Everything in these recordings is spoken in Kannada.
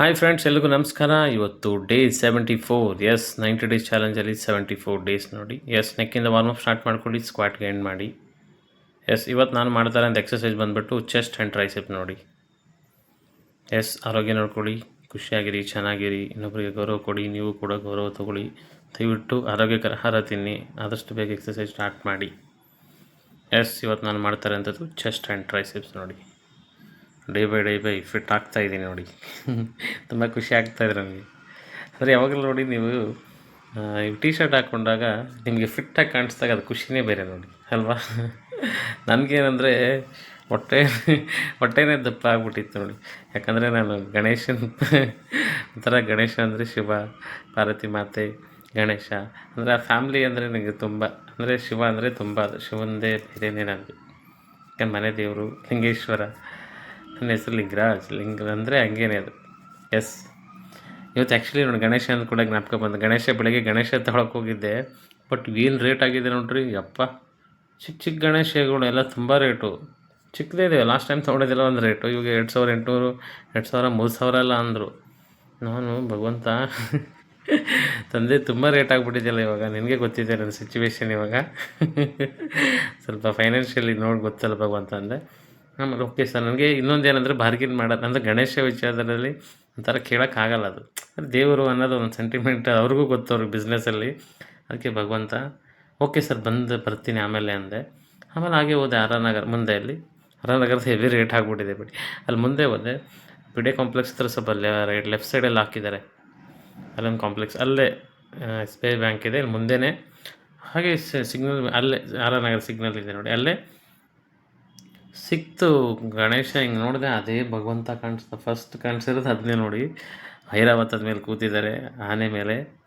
ಹಾಯ್ ಫ್ರೆಂಡ್ಸ್ ಎಲ್ರಿಗೂ ನಮಸ್ಕಾರ. ಇವತ್ತು day seventy four yes ninety days ಚಾಲೆಂಜಲ್ಲಿ seventy four days ನೋಡಿ. ಎಸ್ ನೆಕ್ಕಿಂದ ವಾರ್ಮ್ ಅಪ್ ಸ್ಟಾರ್ಟ್ ಮಾಡ್ಕೊಳ್ಳಿ ಸ್ಕ್ವಾಟ್ಗೆ ಎಂಡ್ ಮಾಡಿ. ಎಸ್ ಇವತ್ತು ನಾನು ಮಾಡ್ತಾರೆ ಅಂತ ಎಕ್ಸಸೈಸ್ ಬಂದುಬಿಟ್ಟು ಚೆಸ್ಟ್ ಆ್ಯಂಡ್ ಟ್ರೈಸೆಪ್ ನೋಡಿ. ಎಸ್ ಆರೋಗ್ಯ ನೋಡ್ಕೊಳ್ಳಿ, ಖುಷಿಯಾಗಿರಿ, ಚೆನ್ನಾಗಿರಿ ಇನ್ನೊಬ್ಬರಿಗೆ ಗೌರವ ಕೊಡಿ, ನೀವು ಕೂಡ ಗೌರವ ತಗೊಳ್ಳಿ. ದಯವಿಟ್ಟು ಆರೋಗ್ಯಕರ ಆಹಾರ ತಿನ್ನಿ, ಆದಷ್ಟು ಬೇಗ ಎಕ್ಸಸೈಸ್ ಸ್ಟಾರ್ಟ್ ಮಾಡಿ. ಎಸ್ ಇವತ್ತು ನಾನು ಮಾಡ್ತಾರೆ ಅಂಥದ್ದು ಚೆಸ್ಟ್ ಆ್ಯಂಡ್ ಟ್ರೈಸೆಪ್ಸ್ ನೋಡಿ. Day by day by fit ಆಗ್ತಾ ಇದ್ದೀನಿ ನೋಡಿ. ತುಂಬ ಖುಷಿ ಆಗ್ತಾ ಇದೆ ನನಗೆ. ಅಂದರೆ ಯಾವಾಗಲೂ ನೋಡಿ ನೀವು ಟಿ ಶರ್ಟ್ ಹಾಕ್ಕೊಂಡಾಗ ನಿಮಗೆ ಫಿಟ್ಟಾಗಿ ಕಾಣಿಸ್ದಾಗ ಅದು ಖುಷಿನೇ ಬೇರೆ ನೋಡಿ, ಅಲ್ವಾ? ನನಗೇನಂದರೆ ಹೊಟ್ಟೆ ಹೊಟ್ಟೆನೇ ದಪ್ಪ ಆಗ್ಬಿಟ್ಟಿತ್ತು ನೋಡಿ. ಯಾಕಂದರೆ ನಾನು ಗಣೇಶನ, ಒಂಥರ ಗಣೇಶ ಅಂದರೆ ಶಿವ, ಪಾರ್ವತಿ ಮಾತೆ, ಗಣೇಶ. ಅಂದರೆ ಆ ಫ್ಯಾಮ್ಲಿ ಅಂದರೆ ನನಗೆ ತುಂಬ, ಅಂದರೆ ಶಿವ ಅಂದರೆ ತುಂಬ ಅದು. ಶಿವಂದೇ ಬೇರೆಯೇ ನನಗೆ ಮನೆ ದೇವರು, ಲಿಂಗೇಶ್ವರ. ನನ್ನ ಹೆಸರು ಲಿಂಗರಾಜ್. ಲಿಂಗ ಅಂದರೆ ಹಂಗೇನೆ ಅದು. ಎಸ್ ಇವತ್ತು ಆ್ಯಕ್ಚುಲಿ ನೋಡಿ ಗಣೇಶ ಅಂತ ಕೂಡ ಜ್ಞಾಪಕ ಬಂದು ಗಣೇಶ ಬೆಳಗ್ಗೆ ಗಣೇಶ ತಗೊಳಕ್ಕೆ ಹೋಗಿದ್ದೆ. ಬಟ್ ಏನು ರೇಟ್ ಆಗಿದೆ ನೋಡ್ರಿ? ಯಪ್ಪ. ಚಿಕ್ಕ ಚಿಕ್ಕ ಗಣೇಶಗಳು ಎಲ್ಲ ತುಂಬ ರೇಟು ಚಿಕ್ಕದೇ ಇದೆ ಲಾಸ್ಟ್ ಟೈಮ್ ತೊಗೊಂಡಿದ್ದೆಲ್ಲ ಒಂದು ರೇಟು ಇವಾಗ ಎರಡು ಸಾವಿರ ಎಂಟುನೂರು, ಎರಡು ಸಾವಿರ ಮೂರು ಸಾವಿರ ಎಲ್ಲ ಅಂದರು. ನಾನು ಭಗವಂತ. ತಂದೆ ತುಂಬ ರೇಟ್ ಆಗಿಬಿಟ್ಟಿದೆಯಲ್ಲ ಇವಾಗ. ನಿನಗೆ ಗೊತ್ತಿದೆ ನನ್ನ ಸಿಚುವೇಶನ್ ಇವಾಗ. ಸ್ವಲ್ಪ ಫೈನಾನ್ಷಿಯಲಿ ನೋಡಿ ಗೊತ್ತಲ್ಲ ಭಗವಂತ ಅಂದೆ. ಆಮೇಲೆ ಓಕೆ ಸರ್ ನನಗೆ ಇನ್ನೊಂದು ಏನಂದರೆ ಬಾರ್ಗಿನ್ ಮಾಡೋದು, ಅಂದರೆ ಗಣೇಶ ವಿಚಾರದಲ್ಲಿ ಒಂಥರ ಕೇಳೋಕ್ಕಾಗಲ್ಲ ಅದು. ದೇವರು ಅನ್ನೋದು ಒಂದು ಸೆಂಟಿಮೆಂಟ್ ಅವ್ರಿಗೂ ಗೊತ್ತು ಅವ್ರಿಗೆ ಬಿಸ್ನೆಸ್ಸಲ್ಲಿ ಅದಕ್ಕೆ ಭಗವಂತ ಓಕೆ ಸರ್ ಬಂದು ಬರ್ತೀನಿ ಆಮೇಲೆ ಅಂದೆ. ಆಮೇಲೆ ಹಾಗೆ ಹೋದೆ ಆರ್ ಆರ್ ನಗರ್ ಮುಂದೆ ಅಲ್ಲಿ. ಆರ್ ಆರ್ ನಗರದ ಹೆವಿ ರೇಟ್ ಆಗಿಬಿಟ್ಟಿದೆ ಬಿಡಿ. ಅಲ್ಲಿ ಮುಂದೆ ಹೋದೆ. ಬಿಡೆ ಕಾಂಪ್ಲೆಕ್ಸ್ ಹತ್ರ ಸ್ವಲ್ಪ ರೈಟ್ ಲೆಫ್ಟ್ ಸೈಡಲ್ಲಿ ಹಾಕಿದ್ದಾರೆ. ಅಲ್ಲೊಂದು ಕಾಂಪ್ಲೆಕ್ಸ್ ಅಲ್ಲೇ ಎಸ್ ಬಿ ಐ ಬ್ಯಾಂಕ್ ಇದೆ. ಇಲ್ಲಿ ಮುಂದೆನೇ. ಹಾಗೆ ಸಿಗ್ನಲ್ ಅಲ್ಲೇ ಆರ್ ನಗರ ಸಿಗ್ನಲ್ ಇದೆ ನೋಡಿ. ಅಲ್ಲೇ ಸಿಕ್ತು. ಗಣೇಶ ಹಿಂಗೆ ನೋಡಿದೆ, ಅದೇ ಭಗವಂತ ಕಾಣಿಸ್ತ ಫಸ್ಟ್ ಕಾಣಿಸಿರೋದು ಅದನ್ನೇ ನೋಡಿ. ಐರಾವತದ ಮೇಲೆ ಕೂತಿದ್ದಾರೆ, ಆನೆ ಮೇಲೆ.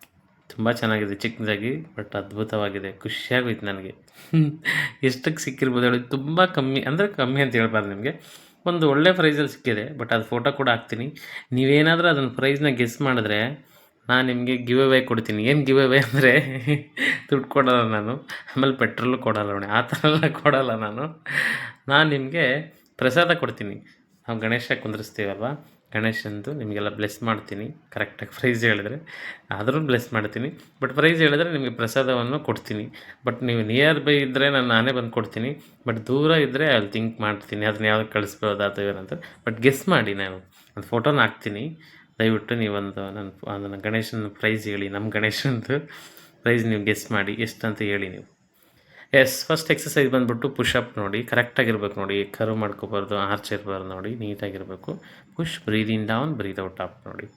ತುಂಬ ಚೆನ್ನಾಗಿದೆ, ಚಿಕ್ಕದಾಗಿ ಬಟ್ ಅದ್ಭುತವಾಗಿದೆ. ಖುಷಿಯಾಗೋಯ್ತು ನನಗೆ. ಎಷ್ಟಕ್ಕೆ ಸಿಕ್ಕಿರ್ಬೋದು ಹೇಳಿ, ತುಂಬ ಕಮ್ಮಿ, ಅಂದರೆ ಕಮ್ಮಿ ಅಂತ ಹೇಳ್ಬಾರ್ದು ನಿಮಗೆ. ಒಂದು ಒಳ್ಳೆ ಪ್ರೈಸಲ್ಲಿ ಸಿಕ್ಕಿದೆ ಬಟ್ ಅದು ಫೋಟೋ ಕೂಡ ಹಾಕ್ತೀನಿ. ನೀವೇನಾದರೂ ಅದನ್ನು ಪ್ರೈಸ್ನ ಗೆಸ್ ಮಾಡಿದ್ರೆ ನಾನು ನಿಮಗೆ ಗಿವ್ ಅವೇ ಕೊಡ್ತೀನಿ. ಏನು ಗಿವ್ ಅವೇ ಅಂದರೆ ದುಡ್ಡು ಕೊಡೋಲ್ಲ ನಾನು. ಆಮೇಲೆ ಪೆಟ್ರೋಲು ಕೊಡಲ್ಲ ನೋಡಿ ಆ ಥರ ಎಲ್ಲ ಕೊಡೋಲ್ಲ ನಾನು. ನಾನು ನಿಮಗೆ ಪ್ರಸಾದ ಕೊಡ್ತೀನಿ. ನಾವು ಗಣೇಶ ಕುಂದಿರಿಸ್ತೀವಲ್ವ? ಗಣೇಶಂದು ನಿಮಗೆಲ್ಲ ಬ್ಲೆಸ್ ಮಾಡ್ತೀನಿ. ಕರೆಕ್ಟಾಗಿ ಪ್ರೈಸ್ ಹೇಳಿದ್ರೆ. ಆದರೂ ಬ್ಲೆಸ್ ಮಾಡ್ತೀನಿ. ಬಟ್ ಪ್ರೈಸ್ ಹೇಳಿದ್ರೆ ನಿಮಗೆ ಪ್ರಸಾದವನ್ನು ಕೊಡ್ತೀನಿ. ಬಟ್ ನೀವು ನಿಯರ್ ಬೈ ಇದ್ದರೆ ನಾನು ನಾನೇ ಬಂದು ಕೊಡ್ತೀನಿ. ಬಟ್ ದೂರ ಇದ್ದರೆ ಅಲ್ಲಿ ಥಿಂಕ್ ಮಾಡ್ತೀನಿ. ಅದನ್ನ ಯಾವ್ದು ಕಳಿಸ್ಬೋದು ಅಥವಾ ಏನಂತ. ಬಟ್ ಗೆಸ್ ಮಾಡಿ ನಾನು. ಒಂದು ಫೋಟೋನ ಹಾಕ್ತೀನಿ. ದಯವಿಟ್ಟು ನೀವೊಂದು ನನ್ನ ಅದನ್ನು ಗಣೇಶನ ಪ್ರೈಸ್ ಹೇಳಿ, ನಮ್ಮ ಗಣೇಶನದು ಪ್ರೈಸ್ ನೀವು ಗೆಸ್ ಮಾಡಿ ಎಷ್ಟು ಅಂತ ಹೇಳಿ ನೀವು. ಎಸ್ ಫಸ್ಟ್ ಎಕ್ಸಸೈಸ್ ಬಂದುಬಿಟ್ಟು ಪುಷಪ್ ನೋಡಿ ಕರೆಕ್ಟಾಗಿರ್ಬೇಕು ನೋಡಿ ಕರು ಮಾಡ್ಕೋಬಾರ್ದು ಆರ್ಚ್ ಇರಬಾರ್ದು ನೋಡಿ ನೀಟಾಗಿರಬೇಕು push breathe in down breathe out up ನೋಡಿ.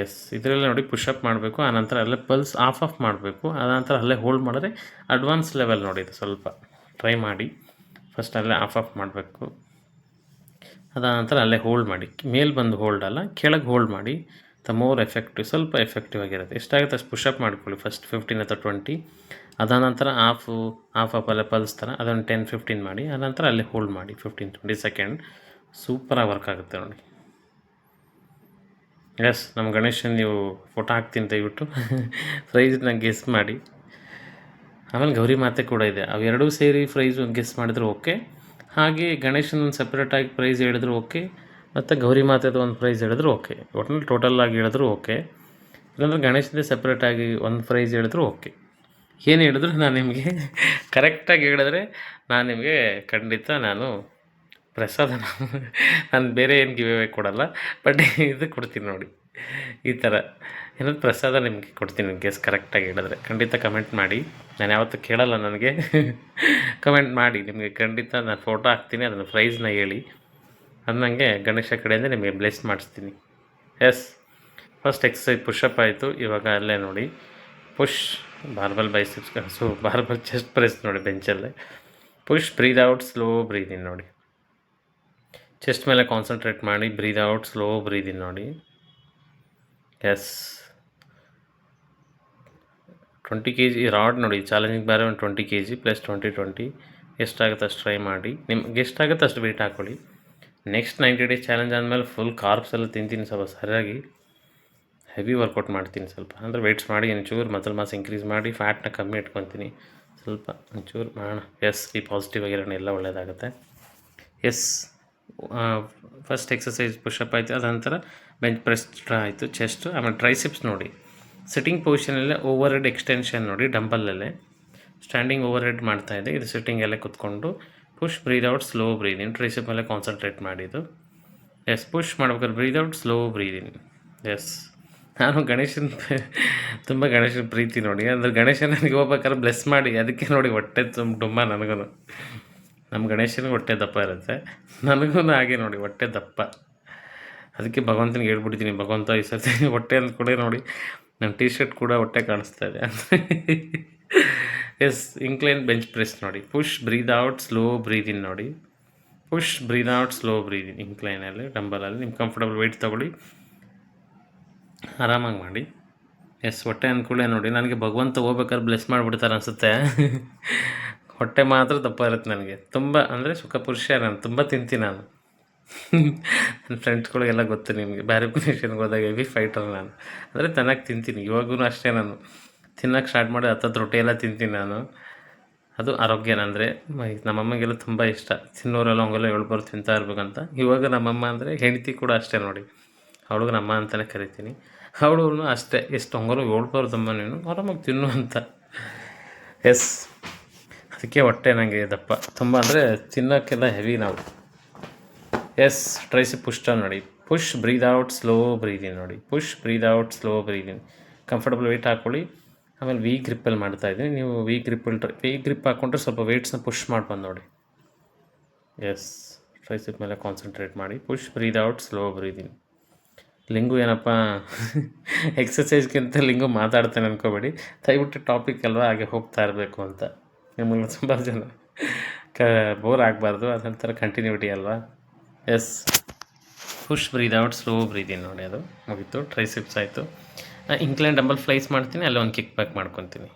ಎಸ್ ಇದರಲ್ಲಿ ನೋಡಿ ಪುಷಪ್ ಮಾಡಬೇಕು ಆನಂತರ ಅಲ್ಲೇ ಪಲ್ಸ್ ಆಫ್ ಆಫ್ ಮಾಡಬೇಕು ಆನಂತರ ಅಲ್ಲೇ ಹೋಲ್ಡ್ ಮಾಡಿದ್ರೆ ಅಡ್ವಾನ್ಸ್ ಲೆವೆಲ್ ನೋಡಿ, ಇದು ಸ್ವಲ್ಪ ಟ್ರೈ ಮಾಡಿ. ಫಸ್ಟ್ ಅಲ್ಲೇ ಆಫ್ ಆಫ್ ಮಾಡಬೇಕು. ಅದಾದ ನಂತರ ಅಲ್ಲೇ ಹೋಲ್ಡ್ ಮಾಡಿ. ಮೇಲೆ ಬಂದು ಹೋಲ್ಡ್ ಅಲ್ಲ, ಕೆಳಗೆ ಹೋಲ್ಡ್ ಮಾಡಿ. ದ ಮೋರ್ ಎಫೆಕ್ಟಿವ್ ಸ್ವಲ್ಪ ಎಫೆಕ್ಟಿವ್ ಆಗಿರುತ್ತೆ. ಎಷ್ಟಾಗುತ್ತೆ ಅಷ್ಟು ಪುಷಪ್ ಮಾಡ್ಕೊಳ್ಳಿ ಫಸ್ಟ್ ಫಿಫ್ಟೀನ್ ಅಥವಾ ಟ್ವೆಂಟಿ ಅದಾದ ನಂತರ ಆಫು ಆಫ್ ಅಲ್ಲೇ ಥರ ಅದನ್ನು ಟೆನ್ ಫಿಫ್ಟೀನ್ ಮಾಡಿ. ಅನಂತರ ಅಲ್ಲೇ ಹೋಲ್ಡ್ ಮಾಡಿ ಫಿಫ್ಟೀನ್ ಟ್ವೆಂಟಿ ಸೆಕೆಂಡ್ ಸೂಪರಾಗಿ ವರ್ಕ್ ಆಗುತ್ತೆ ನೋಡಿ. ಎಸ್ ನಮ್ಮ ಗಣೇಶನ್ ನೀವು ಫೋಟೋ ಹಾಕ್ತೀನಿ ದಯವಿಟ್ಟು. ಪ್ರೈಸ್ನ ಗೆಸ್ ಮಾಡಿ. ಆಮೇಲೆ ಗೌರಿ ಮಾತೆ ಕೂಡ ಇದೆ. ಅವೆರಡೂ ಸೇರಿ ಪ್ರೈಸ್ ಗೆಸ್ ಮಾಡಿದ್ರೆ ಓಕೆ ಹಾಗೆ ಗಣೇಶನ ಸಪ್ರೇಟಾಗಿ ಪ್ರೈಸ್ ಹೇಳಿದ್ರು ಓಕೆ ಮತ್ತು ಗೌರಿ ಮಾತೆದು ಒಂದು ಪ್ರೈಸ್ ಹೇಳಿದ್ರು ಓಕೆ ಒಟ್ಟಿನಲ್ಲಿ ಟೋಟಲಾಗಿ ಹೇಳಿದ್ರು ಓಕೆ ಇಲ್ಲಾಂದ್ರೆ ಗಣೇಶದೇ ಸಪ್ರೇಟಾಗಿ ಒಂದು ಪ್ರೈಸ್ ಹೇಳಿದ್ರು ಓಕೆ ಏನು ಹೇಳಿದ್ರು ನಾನು ನಿಮಗೆ ಕರೆಕ್ಟಾಗಿ ಹೇಳಿದ್ರೆ ನಾನು ನಿಮಗೆ ಖಂಡಿತ ನಾನು ಪ್ರಸಾದ ನಾನು ಬೇರೆ ಏನು ಗಿವೆ ಕೊಡಲ್ಲ ಬಟ್ ಇದು ಕೊಡ್ತೀನಿ ನೋಡಿ. ಈ ಥರ ಏನಾದ್ರು ಪ್ರಸಾದ ನಿಮಗೆ ಕೊಡ್ತೀನಿ ಗೆಸ್ ಕರೆಕ್ಟಾಗಿ ಹೇಳಿದ್ರೆ. ಖಂಡಿತ ಕಮೆಂಟ್ ಮಾಡಿ. ನಾನು ಯಾವತ್ತೂ ಕೇಳಲ್ಲ ನನಗೆ. ಕಮೆಂಟ್ ಮಾಡಿ. ನಿಮಗೆ ಖಂಡಿತ ನಾನು ಫೋಟೋ ಹಾಕ್ತೀನಿ, ಅದನ್ನು ಪ್ರೈಸ್ನ ಹೇಳಿ. ಅದು ನನಗೆ ಗಣೇಶ ಕಡೆಯಿಂದ ನಿಮಗೆ ಬ್ಲೆಸ್ ಮಾಡಿಸ್ತೀನಿ. ಎಸ್ ಫಸ್ಟ್ ಎಕ್ಸಸೈಸ್ ಪುಷಪ್ ಆಯಿತು. ಇವಾಗ ಅಲ್ಲೇ ನೋಡಿ. Push barbell biceps so barbell chest press ನೋಡಿ ಬೆಂಚಲ್ಲೇ push breathe out slow breathe in ನೋಡಿ. ಚೆಸ್ಟ್ ಮೇಲೆ ಕಾನ್ಸಂಟ್ರೇಟ್ ಮಾಡಿ breathe out slow breathe in ನೋಡಿ. Yes. Twenty K G rod ನೋಡಿ, ಚಾಲೆಂಜಿಂಗ್ ಬೇರೆ ಒಂದು twenty K G plus twenty twenty. ಎಷ್ಟಾಗುತ್ತೆ ಅಷ್ಟು ಟ್ರೈ ಮಾಡಿ. ನಿಮ್ಗೆ ಎಷ್ಟಾಗುತ್ತೆ ಅಷ್ಟು ವೆಯ್ಟ್ ಹಾಕ್ಕೊಳ್ಳಿ ನೆಕ್ಸ್ಟ್ ನೈಂಟಿ ಡೇಸ್ ಚಾಲೆಂಜ್ ಆದಮೇಲೆ ಫುಲ್ ಕಾರ್ಬ್ಸ್ ಎಲ್ಲ ತಿಂತೀನಿ ಸ್ವಲ್ಪ ಸರಿಯಾಗಿ. ಹೆವಿ ವರ್ಕೌಟ್ ಮಾಡ್ತೀನಿ ಸ್ವಲ್ಪ. ಅಂದರೆ ವೆಯ್ಟ್ಸ್ ಮಾಡಿ ಒಂಚೂರು ಮಸಲ್ ಮಾಸ್ ಇನ್ಕ್ರೀಸ್ ಮಾಡಿ ಫ್ಯಾಟ್ನ ಕಮ್ಮಿ ಇಟ್ಕೊತೀನಿ. ಸ್ವಲ್ಪ ಒಂಚೂರು ಮಾಡೋಣ. ಎಸ್ ಈ ಪಾಸಿಟಿವ್ ಆಗಿರೋಣ, ಎಲ್ಲ ಒಳ್ಳೆಯದಾಗುತ್ತೆ ಎಸ್ ಫಸ್ಟ್ ಎಕ್ಸಸೈಸ್ ಪುಷಪ್ ಆಯಿತು. ಅದ ನಂತರ ಬೆಂಚ್ ಪ್ರೆಸ್ ಆಯಿತು ಚೆಸ್ಟು ಆಮೇಲೆ ಟ್ರೈಸಿಪ್ಸ್ ನೋಡಿ. ಸಿಟ್ಟಿಂಗ್ ಪೊಸಿಷನಲ್ಲೇ ಓವರ್ ಹೆಡ್ ಎಕ್ಸ್ಟೆನ್ಷನ್ ನೋಡಿ ಡಂಬಲಲ್ಲೇ ಸ್ಟ್ಯಾಂಡಿಂಗ್ ಓವರ್ ಹೆಡ್ ಮಾಡ್ತಾ ಇದೆ, ಇದು ಸಿಟ್ಟಿಂಗಲ್ಲೇ ಕುತ್ಕೊಂಡು. Push breathe out slow breathe in tricep ಮೇಲೆ ಕಾನ್ಸಂಟ್ರೇಟ್ ಮಾಡಿದ್ದು. ಎಸ್ ಪುಷ್ ಮಾಡ್ಬೇಕಾದ್ರೆ breathe out slow breathe in yes ನಾನು ಗಣೇಶನ ತುಂಬ ಗಣೇಶನ ಪ್ರೀತಿ ನೋಡಿ. ಅಂದರೆ ಗಣೇಶ ನನಗೆ ಹೋಗ್ಬೇಕಾದ್ರೆ ಬ್ಲೆಸ್ ಮಾಡಿ, ಅದಕ್ಕೆ ನೋಡಿ ಹೊಟ್ಟೆ ತುಂಬ ತುಂಬ ನನಗೂ ನಮ್ಮ ಗಣೇಶನಿಗೆ ಹೊಟ್ಟೆ ದಪ್ಪ ಇರುತ್ತೆ. ನನಗೂ ಹಾಗೆ ನೋಡಿ, ಹೊಟ್ಟೆ ದಪ್ಪ. ಅದಕ್ಕೆ ಭಗವಂತನಿಗೆ ಹೇಳ್ಬಿಟ್ಟಿದ್ದೀನಿ, ಭಗವಂತ, ಈ ಸರ್ತಿ ಹೊಟ್ಟೆ ಅಂತ ಕೂಡ ನೋಡಿ ನನ್ನ ಟಿ ಶರ್ಟ್ ಕೂಡ ಹೊಟ್ಟೆ ಕಾಣಿಸ್ತಾ ಇದೆ. ಎಸ್ ಇಂಕ್ಲೈನ್ ಬೆಂಚ್ ಪ್ರೆಸ್ ನೋಡಿ. Push breathe out slow breathe ನೋಡಿ. Push breathe out slow breathe in ಇಂಕ್ಲೈನಲ್ಲಿ ಡಂಬಲಲ್ಲಿ ನಿಮ್ಮ ಕಂಫರ್ಟಬಲ್ ವೆಯ್ಟ್ ತೊಗೊಳ್ಳಿ. ಆರಾಮಾಗಿ ಮಾಡಿ. ಎಸ್ ಹೊಟ್ಟೆ ಅಂದ್ಕೂಡಲೇ ನೋಡಿ. ನನಗೆ ಭಗವಂತ ಹೋಗ್ಬೇಕಾದ್ರೆ ಬ್ಲೆಸ್ ಮಾಡಿಬಿಡ್ತಾರೆ ಅನಿಸುತ್ತೆ. ಹೊಟ್ಟೆ ಮಾತ್ರ ದಪ್ಪ ಇರುತ್ತೆ ನನಗೆ. ತುಂಬ, ಅಂದರೆ ಸುಖ ಪುರುಷ ನಾನು, ತುಂಬ ತಿಂತೀನಿ ನಾನು. ನನ್ನ ಫ್ರೆಂಡ್ಸ್ಗಳಿಗೆಲ್ಲ ಗೊತ್ತು ನಿಮಗೆ. ಬ್ಯಾರಿ ನೇಷನ್ಗೆ ಹೋದಾಗ ಹೆವಿ ಫೈಟರ್ ನಾನು. ಅಂದರೆ ಚೆನ್ನಾಗಿ ತಿಂತೀನಿ. ಇವಾಗೂ ಅಷ್ಟೇ ನಾನು. ತಿನ್ನೋಕೆ ಸ್ಟಾರ್ಟ್ ಮಾಡಿ ಹತ್ತತ್ತು ರೊಟ್ಟಿ ಎಲ್ಲ ತಿಂತೀನಿ ನಾನು. ಅದು ಆರೋಗ್ಯನ ಅಂದರೆ ನಮ್ಮಮ್ಮಗೆಲ್ಲ ತುಂಬ ಇಷ್ಟ. ತಿನ್ನೋರೆಲ್ಲ ಹಂಗೆಲ್ಲ ಹೇಳ್ಬಾರ್ದು, ತಿಂತಾ ಇರ್ಬೇಕಂತ. ಇವಾಗ ನಮ್ಮಮ್ಮ ಅಂದರೆ ಹೆಂಡತಿ ಕೂಡ ಅಷ್ಟೇ ನೋಡಿ. ಅವಳಿಗೆ ನಮ್ಮ ಅಂತಲೇ ಕರಿತೀನಿ. ಅವಳು ಅಷ್ಟೇ. ಎಷ್ಟು ಹಂಗಾರು ಹೇಳ್ಬಾರ್ದಮ್ಮ ನೀನು. ಆರಾಮಾಗಿ ತಿನ್ನು ಅಂತ. ಎಸ್ ಅದಕ್ಕೆ ಹೊಟ್ಟೆ ನನಗೆ ದಪ್ಪ. ತುಂಬ ಅಂದರೆ ತಿನ್ನೋಕ್ಕೆಲ್ಲ ಹೆವಿ ನಾವು. ಎಸ್ ಟ್ರೈಸಿ ಪುಷ್ಟ ನೋಡಿ push breathe out slow breathe in ನೋಡಿ push breathe out slow breathe in comfortable weight ಹಾಕ್ಕೊಳ್ಳಿ ಆಮೇಲೆ ವಿ ಗ್ರಿಪ್ಪಲ್ಲಿ ಮಾಡ್ತಾ ಇದ್ದೀನಿ। ನೀವು ವಿ ಗ್ರಿಪ್ಪಲ್ಲಿ ಟ್ರೈ ವಿ ಗ್ರಿಪ್ ಹಾಕ್ಕೊಂಡ್ರೆ ಸ್ವಲ್ಪ ವೆಯ್ಟ್ಸ್ನ ಪುಷ್ ಮಾಡ್ಬಂದು ನೋಡಿ. ಎಸ್ ಟ್ರೈಸಿಪ್ ಮೇಲೆ ಕಾನ್ಸಂಟ್ರೇಟ್ ಮಾಡಿ. Push breathe out slow breathe in Lingu ಏನಪ್ಪ? ಎಕ್ಸಸೈಸ್ಗಿಂತ ಲಿಂಗು ಮಾತಾಡ್ತೇನೆ ಅನ್ಕೋಬೇಡಿ. ದಯವಿಟ್ಟು ಟಾಪಿಕ್ ಅಲ್ವಾ ಹಾಗೆ ಹೋಗ್ತಾ ಇರಬೇಕು ಅಂತ. ನಿಮ್ಮಲ್ಲಿ ತುಂಬ ಜನ. ಕ ಬೋರ್ ಆಗಬಾರ್ದು. ಅದೊಂಥರ ಕಂಟಿನ್ಯೂಟಿ ಅಲ್ವಾ? Yes. Push breathe out, slow breathing ನೋಡಿ ಅದು. ಮುಗೀತು, ಟ್ರೈಸಿಪ್ಸ್ ಆಯಿತು. ಇಂಕ್ಲೈನ್ ಡಂಬಲ್ ಫ್ಲೈಸ್ ಮಾಡ್ತೀನಿ, ಅಲ್ಲಿ ಒಂದು ಕಿಕ್ ಬ್ಯಾಕ್ ಮಾಡ್ಕೊತೀನಿ.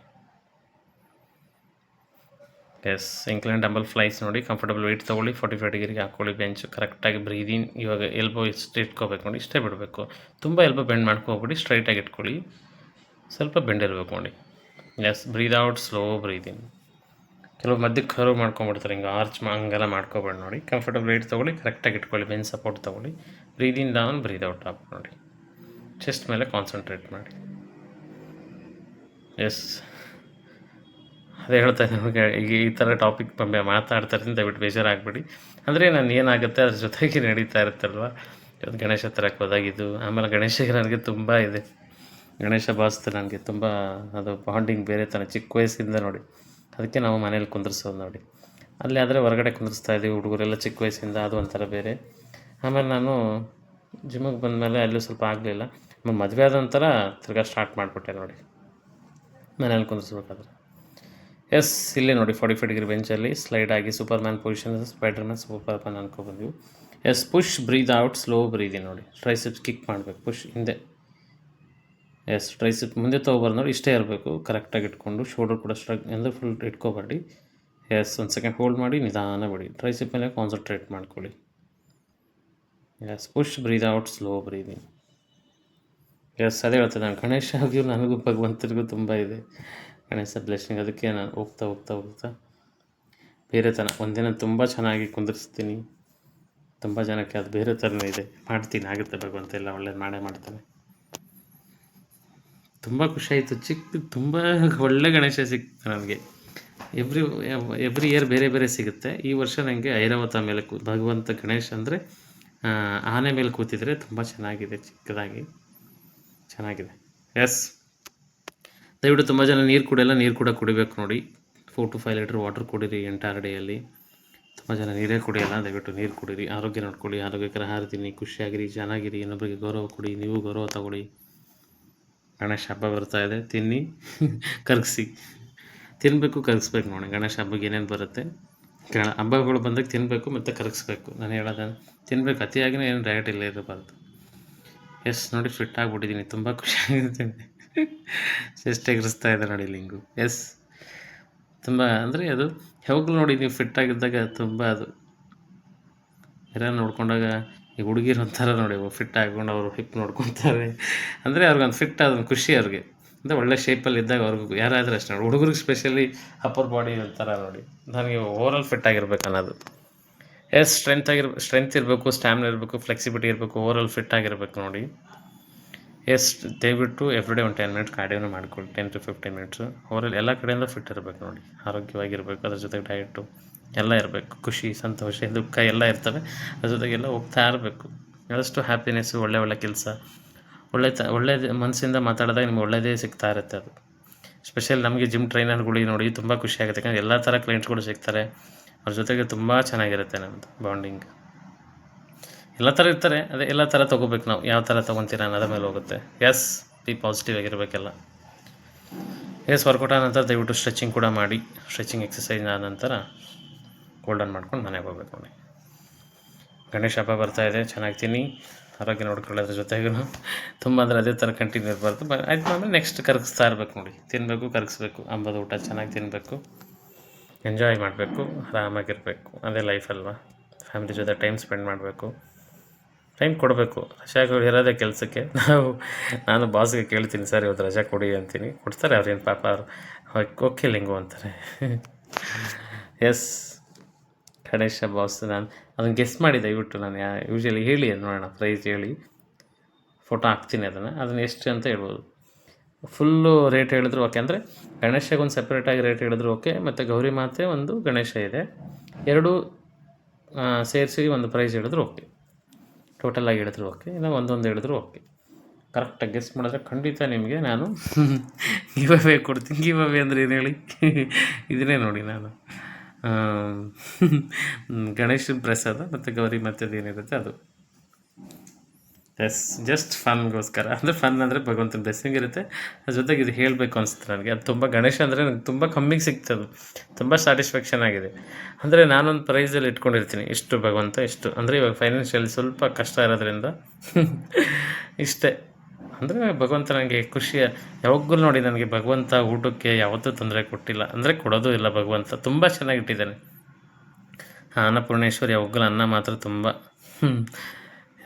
ಎಸ್ ಇಂಕ್ಲೈನ್ ಡಂಬಲ್ ಫ್ಲೈಸ್ ನೋಡಿ ಕಂಫರ್ಟಬಲ್ ವೆಯ್ಟ್ ತೊಗೊಳ್ಳಿ ಫೋರ್ಟಿ ಫೈವ್ ಡಿಗ್ರಿಗೆ ಹಾಕೊಳ್ಳಿ ಬೆಂಚ್ ಕರೆಕ್ಟಾಗಿ ಬ್ರೀದಿನ್ ಇವಾಗ ಎಲ್ಬೋ ಇಷ್ಟು ಇಟ್ಕೋಬೇಕು ನೋಡಿ, ಇಷ್ಟೇ ಬಿಡಬೇಕು. ತುಂಬ ಎಲ್ಬೋ ಬೆಂಡ್ ಮಾಡ್ಕೋಬಿಡಿ ಸ್ಟ್ರೈಟಾಗಿ ಇಟ್ಕೊಳ್ಳಿ. ಸ್ವಲ್ಪ ಬೆಂಡ್ ಇರಬೇಕು ನೋಡಿ. Yes breathe out slow breathe in ಕೆಲವು ಮಧ್ಯಕ್ಕೆ ಕರ್ವ್ ಮಾಡ್ಕೊಂಬಿಡ್ತಾರೆ ಹಿಂಗೆ ಆರ್ಚ್ ಹಂಗೆಲ್ಲ ಮಾಡ್ಕೊಬೇಡಿ ನೋಡಿ. ಕಂಫರ್ಟಬಲ್ ರೇಟ್ ತೊಗೊಳ್ಳಿ ಕರೆಕ್ಟಾಗಿ ಇಟ್ಕೊಳ್ಳಿ ಬೆನ್ ಸಪೋರ್ಟ್ ತೊಗೊಳ್ಳಿ. Breathe in down breathe out up ನೋಡಿ. ಚೆಸ್ಟ್ ಮೇಲೆ ಕಾನ್ಸಂಟ್ರೇಟ್ ಮಾಡಿ. ಎಸ್ ಅದೇ ಹೇಳ್ತಾ ನಿಮಗೆ, ಈಗ ಈ ಥರ ಟಾಪಿಕ್ ಬಂದೆ ಮಾತಾಡ್ತಾ ಇರ್ತೀನಿ, ದಯವಿಟ್ಟು ಬೇಜಾರಾಗಬೇಡಿ. ಅಂದರೆ ನಾನು ಏನಾಗುತ್ತೆ, ಅದ್ರ ಜೊತೆಗೆ ನಡೀತಾ ಇರುತ್ತಲ್ವ? ಇವತ್ತು ಗಣೇಶ ಹತ್ರಕ್ಕೆ ಹೋದಾಗಿದ್ದು, ಆಮೇಲೆ ಗಣೇಶಗೆ ನನಗೆ ತುಂಬ ಇದೆ. ಗಣೇಶ ಬಾಸ್ತು ನನಗೆ ತುಂಬ, ಅದು ಬಾಂಡಿಂಗ್ ಬೇರೆ ತಾನೆ, ಚಿಕ್ಕ ವಯಸ್ಸಿಂದ ನೋಡಿ. ಅದಕ್ಕೆ ನಾವು ಮನೇಲಿ ಕುಂದಿರ್ಸೋದು ನೋಡಿ. ಅಲ್ಲಿ ಆದರೆ ಹೊರಗಡೆ ಕುಂದಿರ್ಸ್ತಾ ಇದ್ದೀವಿ ಹುಡುಗರೆಲ್ಲ ಚಿಕ್ಕ ವಯಸ್ಸಿಂದ, ಅದು ಒಂಥರ ಬೇರೆ. ಆಮೇಲೆ ನಾನು ಜಿಮ್ಮಿಗೆ ಬಂದಮೇಲೆ ಅಲ್ಲೂ ಸ್ವಲ್ಪ ಆಗಲಿಲ್ಲ. ಆಮೇಲೆ ಮದುವೆ ಆದ ನಂತರ ತಿರ್ಗಾ ಸ್ಟಾರ್ಟ್ ಮಾಡಿಬಿಟ್ಟೆ ನೋಡಿ. ಮನೇಲಿ ಕುಂದಿರ್ಸ್ಬೇಕಾದ್ರೆ. ಎಸ್ ಇಲ್ಲಿ ನೋಡಿ ಫಾರ್ಟಿ ಫೈವ್ ಡಿಗ್ರಿ ಬೆಂಚಲ್ಲಿ ಸ್ಲೈಡ್ ಆಗಿ super man position spider man super man ಅನ್ಕೊಬಂದ್ವಿ yes push breathe out slow breathe ನೋಡಿ. ಟ್ರೈಸಿಪ್ಸ್ ಕಿಕ್ ಮಾಡಬೇಕು ಪುಷ್ ಹಿಂದೆ. ಎಸ್ ಟ್ರೈಸಿಪ್ ಮುಂದೆ ತೊಗೊಬಾರ್ದು ನೋಡಿ, ಇಷ್ಟೇ ಇರಬೇಕು. ಕರೆಕ್ಟಾಗಿ ಇಟ್ಕೊಂಡು ಶೋಲ್ಡರ್ ಕೂಡ ಸ್ಟ್ರಕ್ ಅಂದರೆ ಫುಲ್ ಇಟ್ಕೋಬೇಡಿ. ಎಸ್ ಒಂದು ಸೆಕೆಂಡ್ ಹೋಲ್ಡ್ ಮಾಡಿ, ನಿಧಾನ ಬಿಡಿ. ಟ್ರೈಸಿಪ್ ಮೇಲೆ ಕಾನ್ಸಂಟ್ರೇಟ್ ಮಾಡ್ಕೊಳ್ಳಿ. Yes push breathe out slow breathing yes ಅದೇ ಹೇಳ್ತದೆ ನಾನು. ಗಣೇಶ ಆಗಿಯೂ ನನಗೂ ಭಗವಂತನಿಗೂ ತುಂಬ ಇದೆ. ಗಣೇಶ ಬ್ಲೆಸ್ಸಿಂಗ್ ಅದಕ್ಕೆ ನಾನು ಹೋಗ್ತಾ ಹೋಗ್ತಾ ಹೋಗ್ತಾ. ಬೇರೆ ಥರ ಒಂದಿನ ತುಂಬ ಚೆನ್ನಾಗಿ ಕುಂದಿರಿಸ್ತೀನಿ. ತುಂಬ ಜನಕ್ಕೆ ಅದು ಬೇರೆ ಥರನೇ ಇದೆ. ಮಾಡ್ತೀನಿ, ಆಗುತ್ತೆ ಭಗವಂತ, ಎಲ್ಲ ಒಳ್ಳೇದು ಮಾಡೇ ಮಾಡ್ತಾನೆ. ತುಂಬ ಖುಷಿಯಾಯಿತು. ಚಿಕ್ಕ, ತುಂಬ ಒಳ್ಳೆ ಗಣೇಶ ಸಿಕ್ತು ನನಗೆ. ಎವ್ರಿ ಎವ್ರಿ ಇಯರ್ ಬೇರೆ ಬೇರೆ ಸಿಗುತ್ತೆ. ಈ ವರ್ಷ ನನಗೆ ಐರಾವತ ಮೇಲೆ ಕೂ, ಭಗವಂತ ಗಣೇಶ ಅಂದರೆ ಆನೆ ಮೇಲೆ ಕೂತಿದ್ರೆ ತುಂಬ ಚೆನ್ನಾಗಿದೆ, ಚಿಕ್ಕದಾಗಿ. ಚೆನ್ನಾಗಿದೆ. ಎಸ್ ದಯವಿಟ್ಟು ತುಂಬ ಜನ ನೀರು ಕುಡಿಯಲ್ಲ, ನೀರು ಕೂಡ ಕುಡಿಬೇಕು ನೋಡಿ. Four to five litre water ಕುಡೀರಿ ಎಂಟೈರ್ ಡೇಯಲ್ಲಿ ತುಂಬ ಜನ ನೀರೇ ಕುಡಿಯಲ್ಲ, ದಯವಿಟ್ಟು ನೀರು ಕುಡೀರಿ. ಆರೋಗ್ಯ ನೋಡ್ಕೊಳ್ಳಿ, ಆರೋಗ್ಯಕರ ಆಹಾರ ತಿನ್ನಿ, ಖುಷಿಯಾಗಿರಿ, ಚೆನ್ನಾಗಿರಿ. ಇನ್ನೊಬ್ಬರಿಗೆ ಗೌರವ ಕೊಡಿ, ನೀವು ಗೌರವ ತಗೊಳ್ಳಿ. ಗಣೇಶ ಹಬ್ಬ ಬರ್ತಾ ಇದೆ, ತಿನ್ನಿ, ಕರಗಿಸಿ. ತಿನ್ನಬೇಕು ಕರಗಿಸ್ಬೇಕು ನೋಡಿ, ಗಣೇಶ ಹಬ್ಬಕ್ಕೆ ಏನೇನು ಬರುತ್ತೆ. ಗಣ, ಹಬ್ಬಗಳು ಬಂದಾಗ ತಿನ್ನಬೇಕು ಮತ್ತು ಕರಗಿಸ್ಬೇಕು. ನಾನು ಹೇಳೋದ ತಿನ್ನಬೇಕು ಅತಿಯಾಗಿನೇ ಏನು ಡಯಟ್ ಇಲ್ಲ ಇರಬಾರ್ದು. ಎಸ್, ನೋಡಿ ಫಿಟ್ ಆಗಿಬಿಟ್ಟಿದ್ದೀನಿ, ತುಂಬ ಖುಷಿಯಾಗಿರ್ತೀನಿ ಚೆಸ್ಟ್ ಎಗರಿಸ್ತಾ ಇದೆ ನೋಡಿ ಲಿಂಗು. ಎಸ್, ತುಂಬ, ಅಂದರೆ ಅದು, ಯಾವಾಗಲೂ ನೋಡಿ ನೀವು ಫಿಟ್ ಆಗಿದ್ದಾಗ ತುಂಬ ಅದು. ಯಾರು ನೋಡ್ಕೊಂಡಾಗ ಈ ಹುಡುಗಿರು ಒಂಥರ ನೋಡಿ ಫಿಟ್ ಆಗ್ಕೊಂಡು ಅವರು ಹಿಪ್ ನೋಡ್ಕೊತಾರೆ. ಅಂದರೆ ಅವ್ರಿಗೊಂದು ಫಿಟ್ ಅದೊಂದು ಖುಷಿ ಅವ್ರಿಗೆ. ಅಂದರೆ ಒಳ್ಳೆ ಶೇಪಲ್ಲಿ ಇದ್ದಾಗ ಅವ್ರಿಗೂ ಯಾರಾದರೂ ಅಷ್ಟೇ ನೋಡಿ. ಹುಡುಗರಿಗೆ ಸ್ಪೆಷಲಿ ಅಪ್ಪರ್ ಬಾಡಿ ಒಂಥರ ನೋಡಿ. ನನಗೆ ಓವರಾಲ್ ಫಿಟ್ ಆಗಿರ್ಬೇಕು ಅನ್ನೋದು. ಎಸ್ ಸ್ಟ್ರೆಂತ್ ಆಗಿರ್ ಸ್ಟ್ರೆಂತ್ ಇರಬೇಕು ಸ್ಟ್ಯಾಮಿನ ಇರಬೇಕು ಫ್ಲೆಕ್ಸಿಬಿಲಿಟಿ ಇರಬೇಕು ಓವರಾಲ್ ಫಿಟ್ ಆಗಿರಬೇಕು ನೋಡಿ. ಎಸ್ ದಯವಿಟ್ಟು ಎವ್ರಿಡೇ ಒಂದು ಟೆನ್ ಮಿನಿಟ್ಸ್ ಕಾರ್ಡಿಯೋನ ಮಾಡ್ಕೊಳ್ಳಿ ten to fifteen minutes overall ಎಲ್ಲ ಕಡೆಯಿಂದ ಫಿಟ್ ಇರಬೇಕು ನೋಡಿ. ಆರೋಗ್ಯವಾಗಿರಬೇಕು, ಅದ್ರ ಜೊತೆಗೆ ಡಯಟು ಎಲ್ಲ ಇರಬೇಕು. ಖುಷಿ, ಸಂತೋಷ, ದುಃಖ ಎಲ್ಲ ಇರ್ತವೆ. ಅದ್ರ ಜೊತೆಗೆಲ್ಲ ಹೋಗ್ತಾ ಇರಬೇಕು. ಎಷ್ಟು ಹ್ಯಾಪಿನೆಸ್ಸು ಒಳ್ಳೆ ಒಳ್ಳೆ ಕೆಲಸ. ಒಳ್ಳೆ ತ, ಒಳ್ಳೆ ಮನಸ್ಸಿಂದ ಮಾತಾಡಿದಾಗ ನಿಮ್ಗೆ ಒಳ್ಳೆಯದೇ ಸಿಗ್ತಾ ಇರುತ್ತೆ ಅದು. ಸ್ಪೆಷಲ್ ನಮಗೆ ಜಿಮ್ ಟ್ರೈನರ್ಗಳಿಗೆ ನೋಡಿ ತುಂಬ ಖುಷಿ ಆಗುತ್ತೆ. ಯಾಕಂದರೆ ಎಲ್ಲ ಥರ ಕ್ಲೈಂಟ್ಸ್ಗಳು ಸಿಗ್ತಾರೆ. ಅವ್ರ ಜೊತೆಗೆ ತುಂಬ ಚೆನ್ನಾಗಿರುತ್ತೆ ನಮ್ಮದು ಬಾಂಡಿಂಗ್ ಎಲ್ಲ ಥರ ಇರ್ತಾರೆ, ಅದೇ ಎಲ್ಲ ಥರ ತೊಗೋಬೇಕು ನಾವು. ಯಾವ ಥರ ತೊಗೊತೀರ ಅನ್ನೋದ್ರ ಮೇಲೆ ಹೋಗುತ್ತೆ. ಎಸ್ ಬಿ ಪಾಸಿಟಿವ್ ಆಗಿರಬೇಕೆಲ್ಲ. ಎಸ್ ವರ್ಕೌಟ್ ಆದ ನಂತರ ದಯವಿಟ್ಟು ಸ್ಟ್ರೆಚಿಂಗ್ ಕೂಡ ಮಾಡಿ. ಸ್ಟ್ರೆಚಿಂಗ್ ಎಕ್ಸಸೈಸ್ ಆದ ನಂತರ ಗೋಲ್ಡನ್ ಮಾಡ್ಕೊಂಡು ಮನೆಗೆ ಹೋಗ್ಬೇಕು ನೋಡಿ ಗಣೇಶ ಹಬ್ಬ ಬರ್ತಾ ಇದೆ ಚೆನ್ನಾಗಿ ತಿನ್ನಿ ಆರೋಗ್ಯ ನೋಡ್ಕೊಳ್ಳೋದ್ರ ಜೊತೆಗೂ. ತುಂಬ ಅಂದರೆ ಅದೇ ಥರ ಕಂಟಿನ್ಯೂ ಇರಬಾರ್ದು. ಬ ಆಮೇಲೆ ನೆಕ್ಸ್ಟ್ ಕರಗಿಸ್ತಾ ಇರಬೇಕು ನೋಡಿ. ತಿನ್ನಬೇಕು ಕರಗಿಸ್ಬೇಕು. ಅಂಬದ ಊಟ ಚೆನ್ನಾಗಿ ತಿನ್ನಬೇಕು ಎಂಜಾಯ್ ಮಾಡಬೇಕು, ಆರಾಮಾಗಿರಬೇಕು. ಅದೇ ಲೈಫ್ ಅಲ್ವಾ? ಫ್ಯಾಮಿಲಿ ಜೊತೆ ಟೈಮ್ ಸ್ಪೆಂಡ್ ಮಾಡಬೇಕು. ಟೈಮ್ ಕೊಡಬೇಕು. ರಜಾಗ ಇರೋದೇ ಕೆಲಸಕ್ಕೆ. ನಾವು, ನಾನು ಬಾಸ್ಗೆ ಕೇಳ್ತೀನಿ, ಸರ್, ಇವತ್ತು ರಜಾ ಕೊಡಿ ಅಂತೀನಿ. ಕೊಡ್ತಾರೆ ಅವ್ರೇನು ಪಾಪ ಅವ್ರು. ಓಕೆ ಲಿಂಗು ಅಂತಾರೆ. ಎಸ್ ಗಣೇಶ ಬಾಸ್ ನಾನು ಅದನ್ನು ಗೆಸ್ ಮಾಡಿ ದಯವಿಟ್ಟು ನಾನು ಯಾ ಯೂಶ್ವಲಿ ಹೇಳಿ, ನೋಡೋಣ ಪ್ರೈಸ್ ಹೇಳಿ. ಫೋಟೋ ಹಾಕ್ತೀನಿ ಅದನ್ನು. ಅದನ್ನು ಎಷ್ಟು ಅಂತ ಹೇಳ್ಬೋದು. ಫುಲ್ಲು ರೇಟ್ ಹೇಳಿದ್ರು ಓಕೆ ಅಂದರೆ ಗಣೇಶಗೆ ಒಂದು ಸಪ್ರೇಟಾಗಿ ರೇಟ್ ಹೇಳಿದ್ರು ಓಕೆ ಮತ್ತು ಗೌರಿ ಮಾತೆ ಒಂದು ಗಣೇಶ ಇದೆ. ಎರಡು ಸೇರಿಸಿ ಒಂದು ಪ್ರೈಸ್ ಹೇಳಿದ್ರು ಓಕೆ ಟೋಟಲಾಗಿ ಹೇಳಿದ್ರು ಓಕೆ ಇಲ್ಲ ಒಂದೊಂದು ಹೇಳಿದ್ರು ಓಕೆ ಕರೆಕ್ಟಾಗಿ ಗೆಸ್ ಮಾಡಿದ್ರೆ ಖಂಡಿತ ನಿಮಗೆ ನಾನು ಗಿವ್ ಕೊಡ್ತೀನಿ. ಗಿವ್ ಅವೇ ಅಂದರೆ ಏನು ಹೇಳಿ? ಇದನ್ನೇ ನೋಡಿ ನಾನು. ಗಣೇಶನ ಪ್ರಸಾದ ಮತ್ತು ಗೌರಿ ಮತ್ತದು ಏನಿರುತ್ತೆ ಅದು. ಎಸ್ ಜಸ್ಟ್ ಫನ್ಗೋಸ್ಕರ ಅಂದರೆ ಫನ್ ಅಂದರೆ ಭಗವಂತನ ಬ್ಲೆಸ್ಸಿಂಗ್ ಇರುತ್ತೆ ಅದ್ರ ಜೊತೆಗೆ ಇದು ಹೇಳಬೇಕು ಅನಿಸುತ್ತೆ ನನಗೆ. ಅದು ತುಂಬ ಗಣೇಶ ಅಂದರೆ ನನಗೆ ತುಂಬ ಕಮ್ಮಿಗೆ ಸಿಗ್ತದೆ ತುಂಬ ಸ್ಯಾಟಿಸ್ಫ್ಯಾಕ್ಷನ್ ಆಗಿದೆ. ಅಂದರೆ ನಾನೊಂದು ಪ್ರೈಸಲ್ಲಿ ಇಟ್ಕೊಂಡಿರ್ತೀನಿ. ಇಷ್ಟು ಭಗವಂತ ಇಷ್ಟು ಅಂದರೆ ಇವಾಗ ಫೈನಾನ್ಷಿಯಲ್ ಸ್ವಲ್ಪ ಕಷ್ಟ ಇರೋದ್ರಿಂದ. ಇಷ್ಟೇ. ಅಂದರೆ ಭಗವಂತ ನನಗೆ ಖುಷಿಯ, ಯಾವಾಗಲೂ ನೋಡಿ ನನಗೆ ಭಗವಂತ ಊಟಕ್ಕೆ ಯಾವತ್ತೂ ತೊಂದರೆ ಕೊಟ್ಟಿಲ್ಲ. ಅಂದರೆ ಕೊಡೋದು ಇಲ್ಲ ಭಗವಂತ, ತುಂಬ ಚೆನ್ನಾಗಿಟ್ಟಿದ್ದಾನೆ ಹಾಂ ಅನ್ನಪೂರ್ಣೇಶ್ವರಿ ಯಾವಾಗಲೂ ಅನ್ನ ಮಾತ್ರ ತುಂಬ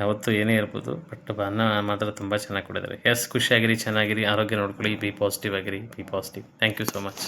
ಯಾವತ್ತೂ ಏನೇ ಇರ್ಬೋದು ಬಟ್ ಅನ್ನ ಮಾತ್ರ ತುಂಬ ಚೆನ್ನಾಗಿ ಕೊಡಿದ್ದಾರೆ ಎಸ್ ಖುಷಿಯಾಗಿರಿ, ಚೆನ್ನಾಗಿರಿ, ಆರೋಗ್ಯ ನೋಡ್ಕೊಳ್ಳಿ ಬಿ ಪಾಸಿಟಿವ್ ಆಗಿರಿ be positive thank you so much